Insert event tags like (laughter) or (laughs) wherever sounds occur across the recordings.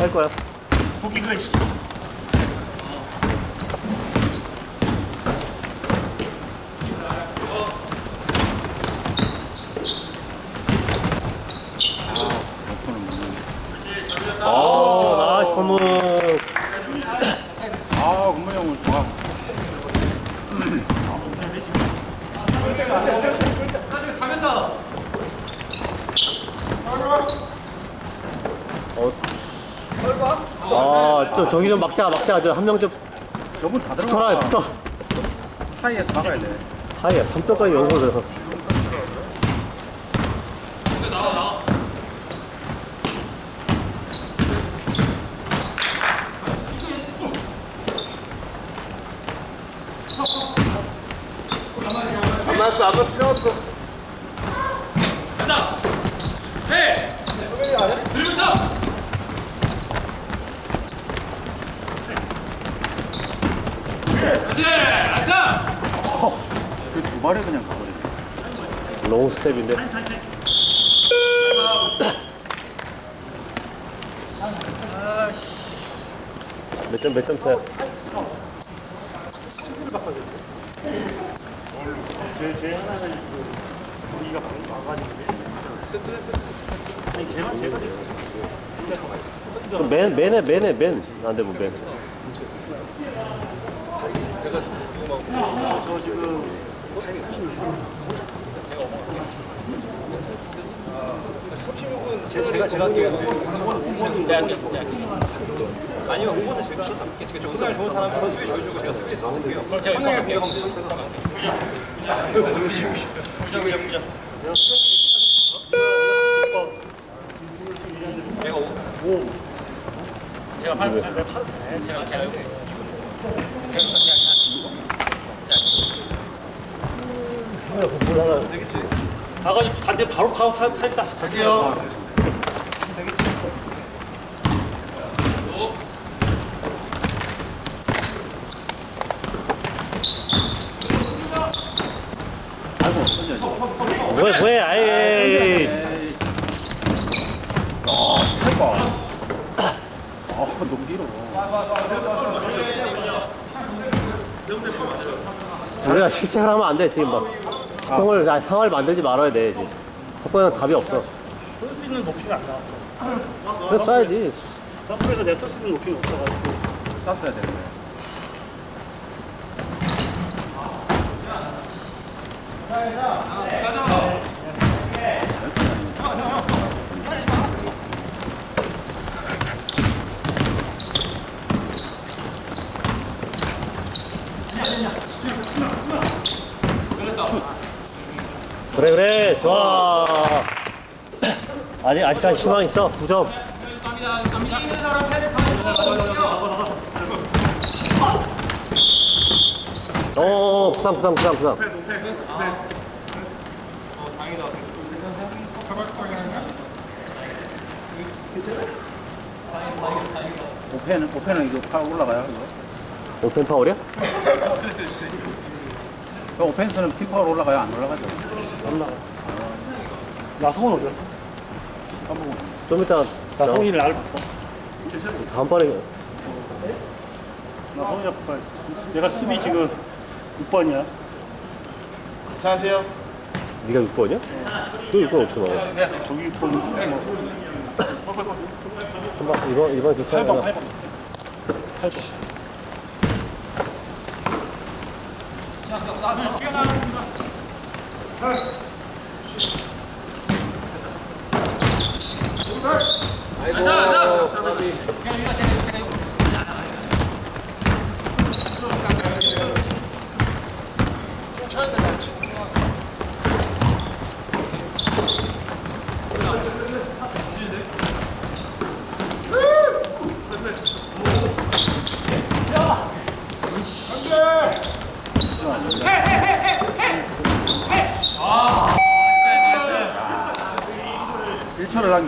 할 거야. 고기 그래. 씨. 아, 나이스 홈런. 아, 금문이 형은 좋아. 아, 저 저기 좀 막자, 막자. 저 한 명좀 저분 다 붙어라, 들어가. 붙어. 사이에서 막아야 돼. 하이야, 3점까지 연속으로. 안 맞았어, 안 맞았어, 시간 없어. 그두 발에 그냥 가버리네. 롱 스텝인데. 몇 점, 몇 점 차야? 제일 제일 하나는 그 고기가 와가지고. 아니 제가 제가 그럼 맨, 맨에, 맨에, 맨. 안 되면 맨. 저 지금 제가 제가 할게요. 아니요, 응원은 제가 되게 좋은 사람 좋은 사람 저 수비 잘 주고 제가 수비에서 할게요. 그럼 제가 할게요. 내가 오. 제가 팔 제가 팔 제가 제가 여기 가가지고 반대 바로 가고 탈다. 아이고, 던져야지. 뭐해, 뭐해, 아이. 아, 살봐. 아, 너무 길어. 우리가 실책을 하면 안 돼, 지금 막. 석공을, 아, 상황을 만들지 말아야 돼, 이제. 석공은 답이 없어. 쓸 수 있는 높이가 안 나왔어. 그래, 써야지. 점프에서 내가 쓸수 있는 높이는 없어가지고. 쌌어야 되는데. 그래, 그래, 좋아. 아직, 아직까지 희망 있어. 9점. 어, 부상, 부상, 부상, 부상. 오펜은, 오펜은 이거 파 올라가요, 이거. 오펜 파울이야? 그 오펜스는 팀 파울 올라가요, 안 올라가죠? 몰라. 나성은 어디 갔어? 까먹고. 좀 이따 나성이를 나를 바꿔. 다음번에 나성이 바꿔. 내가 수비 지금 6번이야. 네가 6번이야? 너 6번 어떻게 나와? 저기 6번. 뭐, 한번 이번 이번 8번, 괜찮아. 8번. 8번. 일초를 Huh?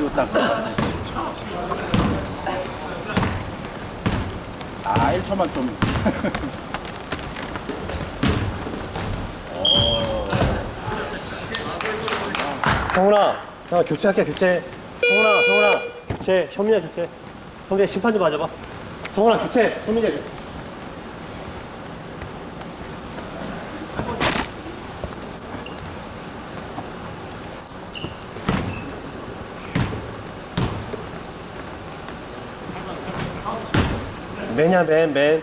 남기고 딱. 아, 1초만 좀. (laughs) 성훈아, 자 교체할게 교체. 성훈아, 성훈아, 교체. 현미야 교체. 형제 심판 좀 맞아봐. 정훈아 교체. 손민재. 맨 이야 맨 맨.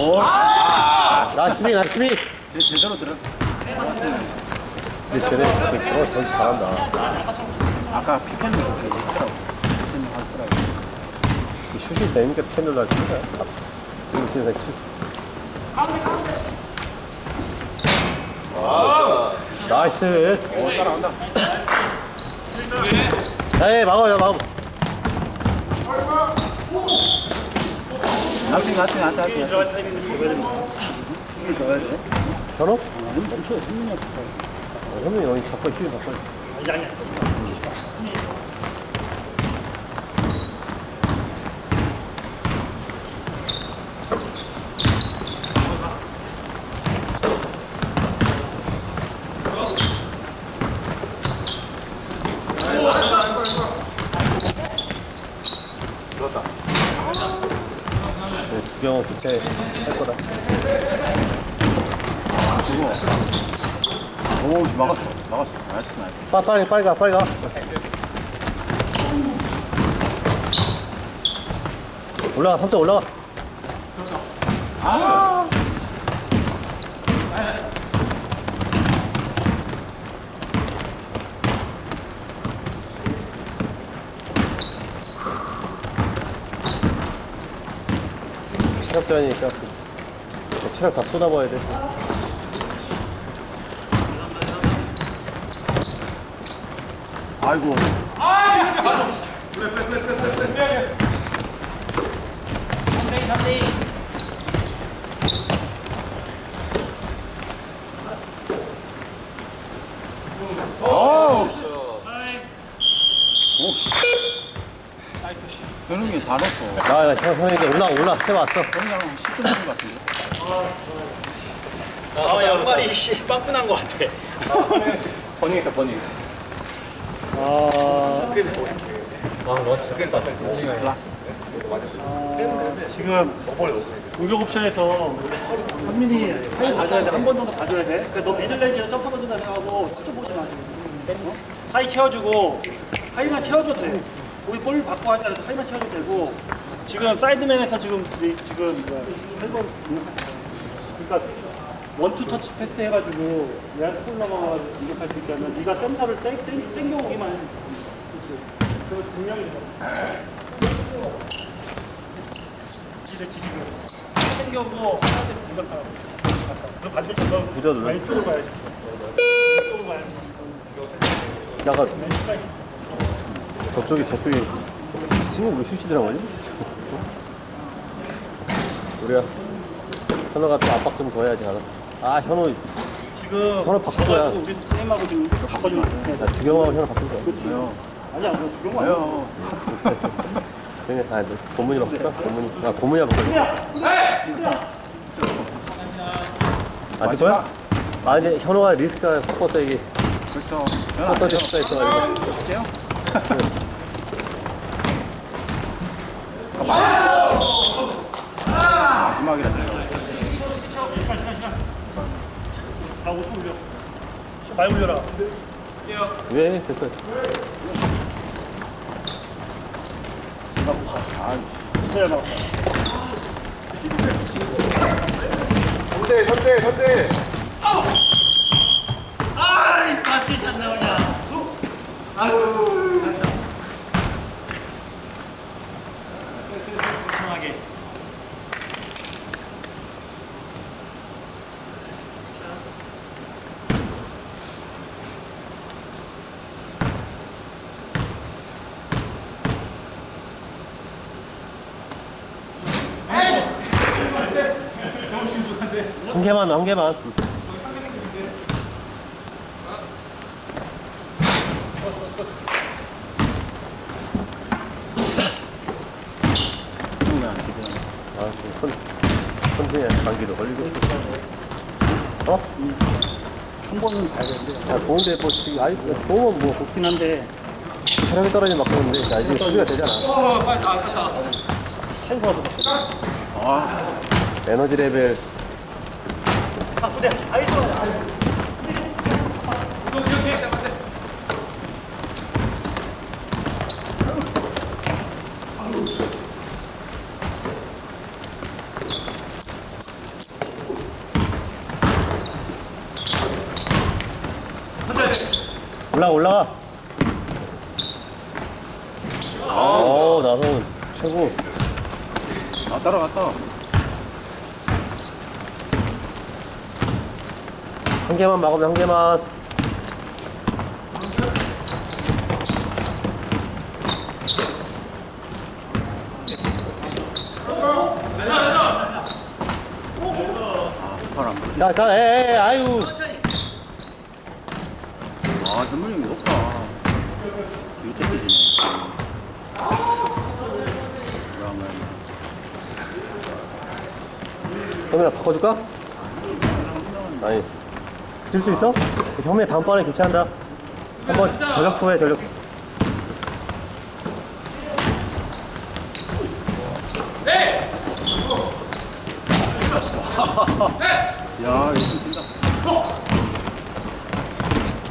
오, 나 수비 나 수비. 제, 제대로 들어. 근데 쟤네 저기 저거 잘한다. 아까 피켄을 얘기했더라고. 피켄을 하더라고. 이 슛이 되니까 팬들도 할수 있는 거야. 지금 지금 슛. 나이스. 오, 따라간다. 에이 막아요 막아. 나중에 나중에 나중에 나중에. 들어갈 타이밍을 잡아야 됩니다. 힘을 넣어야 돼. 현호? 멈춰, 힘이 거야. 어, 현우 형이 바꿔 힘 바꿔. 아니, 아니 야. 네, 주경호 그때 할 거다. 오, 막았어. 막았어. 나이스, 나이스. 빠, 빨리 빨리 가 빨리 가. 올라가 3점 올라가. 체력전이니까 그 체력 다 쏟아봐야 돼. 아이고. 어우. 오, 씨. 현웅이 다 넣었어. 나, 나 형, 형이 이제 올라, 올라, 스텝 왔어. 그냥 10분 정도 같은데. 아 양말이 씨 빵꾸난 것 같아. 아, 클 지금 공격 옵션에서 현민이 사이 가져야 돼. 한 번 정도 가져야 돼. 그러니까 너 미들레인지에서 점프 던진다 생각하고 슈트 보지 마. 지금. 어? 하이 채워주고 하이만 채워줘도 돼. 우리 볼 받고 하지 않아서 하이만 채워도 되고 지금 사이드맨에서 지금 지금 뭐야 8번 그러니까 원투 터치 테스트 해가지고 얘한테 볼 넘어가가지고 공격할 수 있게 하면 네가 센터를 땡, 땡, 땡겨오기만 해. 그렇지. 그거 분명히 이제 지금 땡겨오고 하나한테 공격하라고. 그 반대쪽으로 부자 눌러. 왼쪽으로 가야지. 왼쪽으로 가야지. 나가 저쪽이 저쪽이 친구 왜 슛이 들어가지? 진짜. 우리가 현호가 또 압박 좀 더 해야지 하나. 아 현호 지금 서로 바꿀 거야. 우리 선생님하고 지금 바꿔주면 안 돼. 나 주경하고 현호 바꿀 거야. 그렇지. 아니야, 너 두경호 아니야. 그냥 아 너, 고문이 바꿀까? 고문이 아 고문이 바꿀까? 안될 거야? 아 이제 현호가 리스크가 섞었다 이게 그렇죠. 섞었다 섞었다 있어가지고. 볼게요. 마지막이라 지금. 4, 5초 올려. 좀 많이 올려라. 왜 됐어? 진짜야, 나. 아이 바스켓이 안 나오냐. 아유. 개만 한 개만. 아, 지금 손, 손승이야, 감기도 걸리고 있어. 어? 한 번은 봐야 되는데. 아, 좋은데, 뭐, 지금, 아이, 뭐, 좋으면 뭐, 좋긴 한데. 체력이 떨어지면 막 그러는데, 나 이제 수비가 되잖아. 차이 봐서. 아, 에너지 레벨. 아. 아이고. 올라가, 올라가. 어, 나성 최고. 아 따라갔다. 한 개만 막으면 한 개만. 팔안. 야, 자, 에, 에, 아유. 아, 전문이 높다. 뒤로. 그러면 현민아 바꿔줄까? 아니 들 수 있어? 현미 다음번에 교체한다. 한번 전력 투해 전력. 네! 야, 이거 진짜. 어!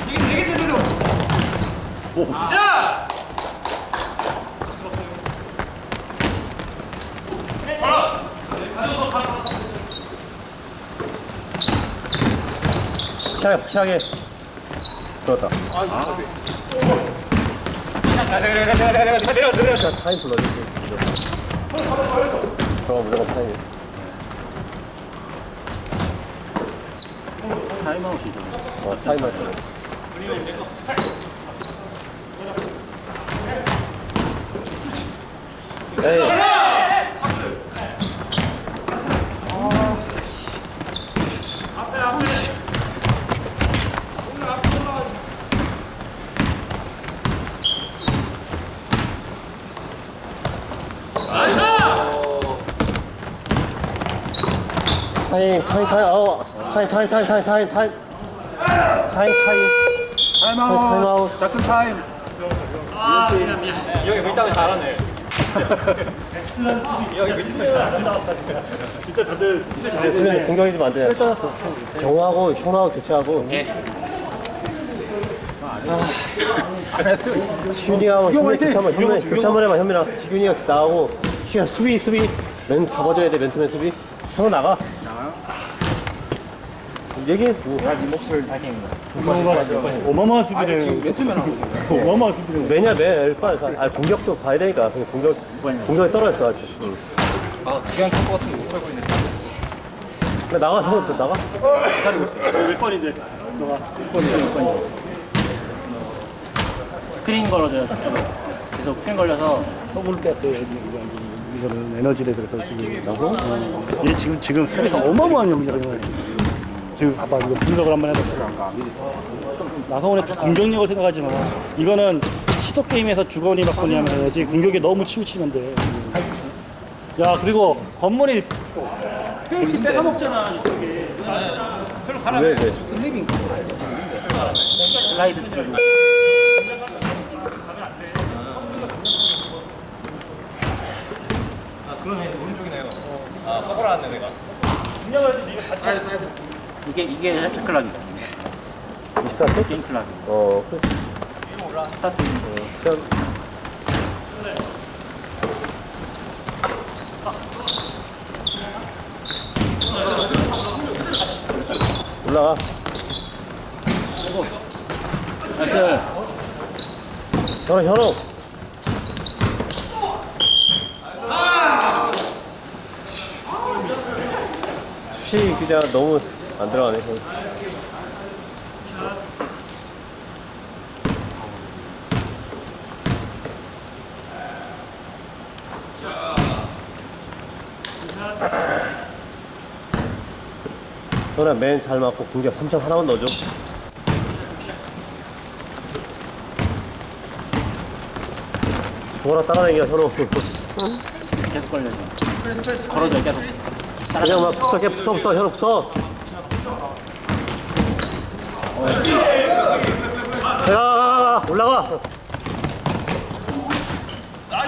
이게 되게 제대로. 오. 시작. 아. 네, 가져가 가져가. 확실하게 확실하게. 들었다. 자, 타임 불러줄게 저거 무조건 타임. 타임아웃이죠. 어 타임 할 거야 에이 타임 타임 타임 어 타임 타임 타임 타임 타임 타임 타임 타임 타임아웃. 타임아웃. 작전 타임. 이 형이 밀당을 잘하네. 이 형이 밀당을 진짜 다들 근데 수비는 공격이 좀 안 돼. 떠났어. 경호하고 현호하고 교체하고. 아, 희균이하고 현민 한번 현민 한번 해봐 현민아. 희균이가 나가고 희균아 수비 수비 맨 잡아줘야 돼 맨투맨 수비. 현호 나가. 나가요? 얘기 뭐 어마어마한 수비네. 지금 몇 투면 하고 있는 어마어마한 수비네. 매냐 매 빨리 가. 아 공격도 봐야 되니까 그냥 공격 공격이 떨어졌어 아직. 응. 아, 그냥 탐구 같은 거 못하고 있네. 근데 나가 형 나가. 몇 번인데? 너가 6번이야, 6번이야. 스크린 걸어줘요. 계속 스크린 걸려서 소문을 뺐어요, 이거는. 에너지 레벨에서 지금 나서. 얘 지금, 지금 수비에서 어마어마한 해요. 지금 봐봐, 이거 분석을 한번 해봐. 나성원의 공격력을 생각하지 마. 이거는 시도 게임에서 주거니 받거니 하면 해야지. 공격에 너무 치우치면 돼. 야, 그리고 건물이 페이지 뺏어 먹잖아, 이쪽에. 왜 왜? 슬라이드 쓰 아, 그러네. 오른쪽이네요. 아, 빠꾸라 왔네, 내가. 분명할 때 네가 같이 이 게 이게 헬스 클락이다. 24초? 게임 클락. 어 그래. 스타트. 그냥 올라가. 나이스. 현호 현호. 시 그냥 너무 안 들어가네. 현아 맨잘 맞고 공격 3점 하나만 넣어줘. 죽어라 따라다니기야 현우 (laughs) 계속 걸려줘. 걸어줘 계속. 그냥 막 붙어 걔 붙어 붙어 현우 붙어 야, 올라가 아,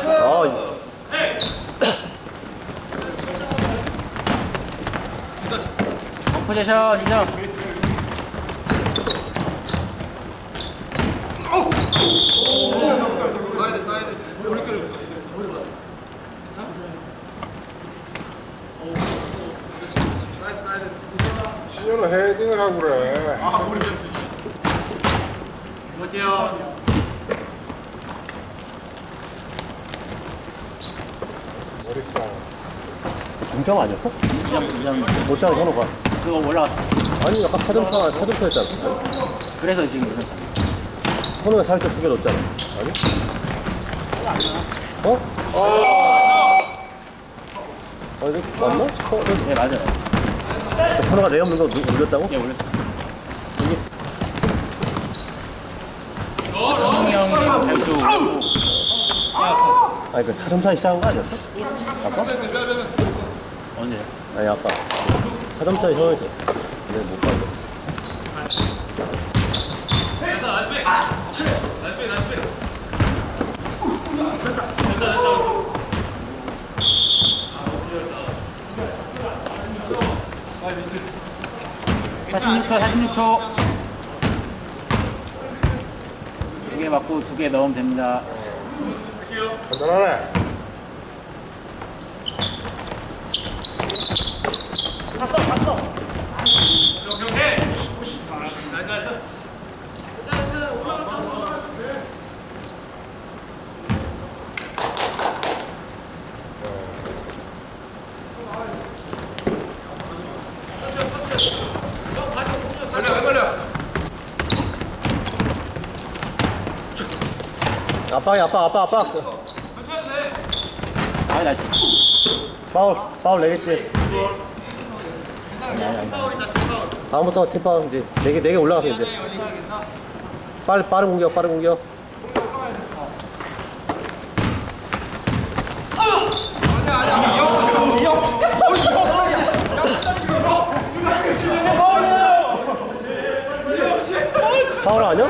포지션 이정. 시즌은 헤딩을 하고 그래. 중점 아니었어? 이정 이정. 못 잡아 현우가 그거 올라갔어. 아니 아까 사점차 사점차였잖아 그래서 지금. 현우가 살짝 두개 넣었잖아 아니? 어? 아 이거 맞나? 스코어 네 맞아요. 현우가 내 없는 거 누- 올렸다고? 예 올렸어. 형이 형이 잘도 오고. 아니 그 사점차 시작한 거 아니었어? 아까? 언제? 아니 아까 사점차 시작했어 근데 못 봤네 사 46 초, 46초. 두 개 맞고 두 개 넣으면 됩니다. 간단하네. 아빠 아빠 아빠 아빠 아, 나이스. 파울 파울 내겠지 다음부터 팀 파울 이제 네개 네 개 올라가서 이제 빨리 빠른 공격 빠른 공격 파울 아니야?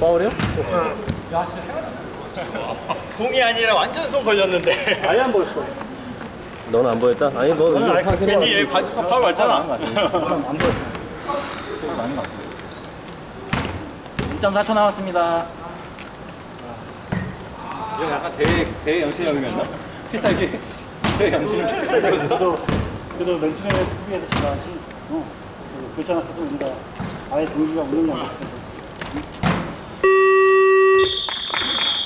파울이야? 공이 아니라 완전 손 걸렸는데. 아예 안 보였어. 너는 안 보였다? 아니 너 이거 확인해 그지 얘 바지 파울 맞잖아. 안 보였어. (laughs) 안 보였어. 아닌 것 같아. 1.4초 남았습니다. 형 약간 대, 대 연습형이었나? 필살기. 대 연습형 필살기였나? 그래도, 그래도 멘트에서 수비해서 잘나왔지. 어. 그렇지 않았어서 우리가 아예 동기가 운영이 안 됐어.